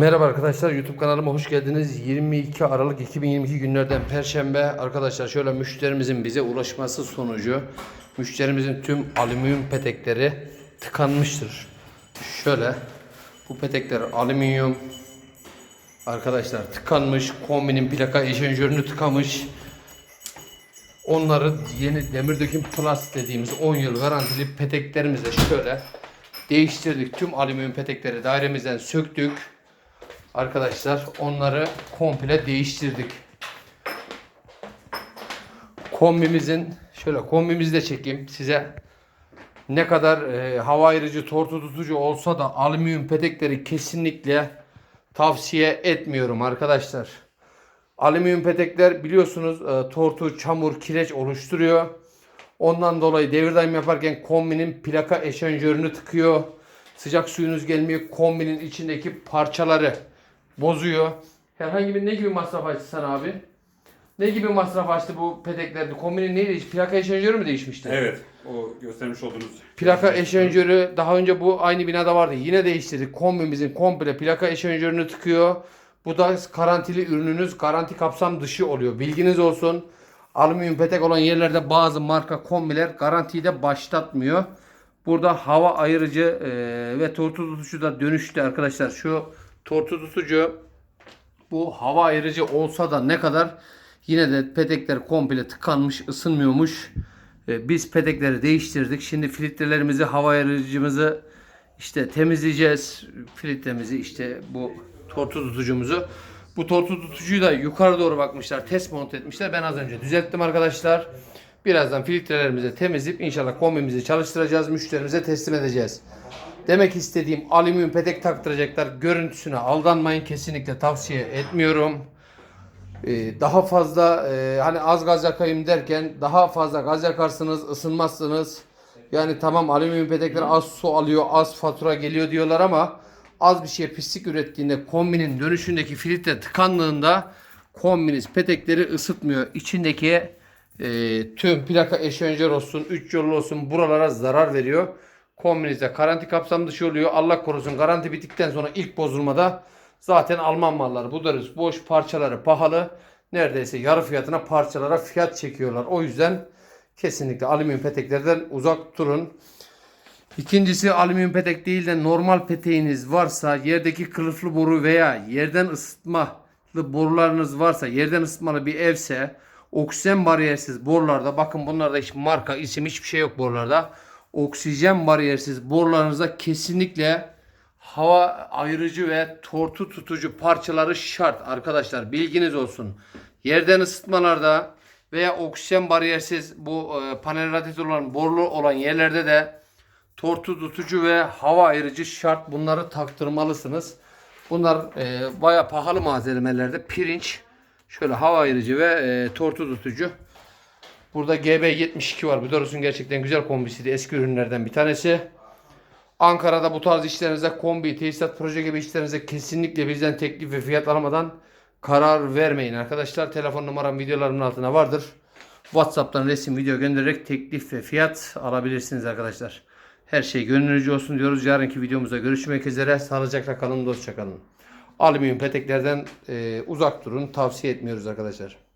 Merhaba arkadaşlar YouTube kanalıma hoş geldiniz. 22 Aralık 2022 günlerden Perşembe arkadaşlar şöyle müşterimizin bize ulaşması sonucu müşterimizin tüm alüminyum petekleri tıkanmıştır. Şöyle bu petekler alüminyum arkadaşlar tıkanmış kombinin plaka eşenjörünü tıkamış. Onları yeni demir döküm plus dediğimiz 10 yıl garantili peteklerimizle şöyle değiştirdik. Tüm alüminyum petekleri dairemizden söktük. Arkadaşlar onları komple değiştirdik. Kombimizin şöyle kombimizi de çekeyim size. Ne kadar e, hava ayırıcı, tortu tutucu olsa da alüminyum petekleri kesinlikle tavsiye etmiyorum arkadaşlar. Alüminyum petekler biliyorsunuz e, tortu, çamur, kireç oluşturuyor. Ondan dolayı devir daim yaparken kombinin plaka eşenjörünü tıkıyor. Sıcak suyunuz gelmiyor. Kombinin içindeki parçaları bozuyor. Herhangi bir ne gibi masraf açtı sana abi? Ne gibi masraf açtı bu peteklerde? Kombinin neyi değişti? Plaka eşenjörü mü değişmişti? Evet, o göstermiş olduğunuz. Plaka eşenjörü daha önce bu aynı binada vardı. Yine değiştirdik. Kombimizin komple plaka eşenjörünü tıkıyor. Bu da garantili ürününüz garanti kapsam dışı oluyor. Bilginiz olsun. Alüminyum petek olan yerlerde bazı marka kombiler garantiyi de başlatmıyor. Burada hava ayırıcı ve tortu tutucu da dönüştü arkadaşlar. Şu tortu tutucu bu hava ayırıcı olsa da ne kadar yine de petekler komple tıkanmış ısınmıyormuş. E, Biz petekleri değiştirdik. Şimdi filtrelerimizi hava ayırıcımızı işte temizleyeceğiz. Filtremizi işte bu tortu tutucumuzu. Bu tortu tutucuyu da yukarı doğru bakmışlar. Test monte etmişler. Ben az önce düzelttim arkadaşlar. Birazdan filtrelerimizi temizleyip inşallah kombimizi çalıştıracağız. Müşterimize teslim edeceğiz. Demek istediğim alüminyum petek taktıracaklar. Görüntüsüne aldanmayın. Kesinlikle tavsiye etmiyorum. Ee, daha fazla e, hani az gaz yakayım derken daha fazla gaz yakarsınız, ısınmazsınız. Yani tamam alüminyum petekler az su alıyor, az fatura geliyor diyorlar ama az bir şeye pislik ürettiğinde kombinin dönüşündeki filtre tıkandığında kombiniz petekleri ısıtmıyor. İçindeki e, tüm plaka eşenjör olsun, 3 yollu olsun buralara zarar veriyor. Kombinizde garanti kapsam dışı oluyor. Allah korusun garanti bittikten sonra ilk bozulmada zaten Alman malları buluruz. Boş parçaları pahalı. Neredeyse yarı fiyatına parçalara fiyat çekiyorlar. O yüzden kesinlikle alüminyum peteklerden uzak durun. İkincisi alüminyum petek değil de normal peteğiniz varsa yerdeki kılıflı boru veya yerden ısıtmalı borularınız varsa yerden ısıtmalı bir evse oksijen bariyersiz borularda bakın bunlarda hiç marka isim hiçbir şey yok borularda. Oksijen bariyersiz borularınızda kesinlikle hava ayırıcı ve tortu tutucu parçaları şart arkadaşlar bilginiz olsun. Yerden ısıtmalarda veya oksijen bariyersiz bu e, panel radyatör olan borulu olan yerlerde de tortu tutucu ve hava ayırıcı şart. Bunları taktırmalısınız. Bunlar e, baya pahalı malzemelerde. Pirinç, şöyle hava ayırıcı ve e, tortu tutucu. Burada GB72 var. Bu doğrusu gerçekten güzel kombisiydi. Eski ürünlerden bir tanesi. Ankara'da bu tarz işlerinize kombi, tesisat, proje gibi işlerinize kesinlikle bizden teklif ve fiyat almadan karar vermeyin arkadaşlar. Telefon numaram videolarımın altına vardır. WhatsApp'tan resim video göndererek teklif ve fiyat alabilirsiniz arkadaşlar. Her şey gönlünüzce olsun diyoruz. Yarınki videomuzda görüşmek üzere. Sağlıcakla kalın, dostça kalın. Alüminyum peteklerden e, uzak durun. Tavsiye etmiyoruz arkadaşlar.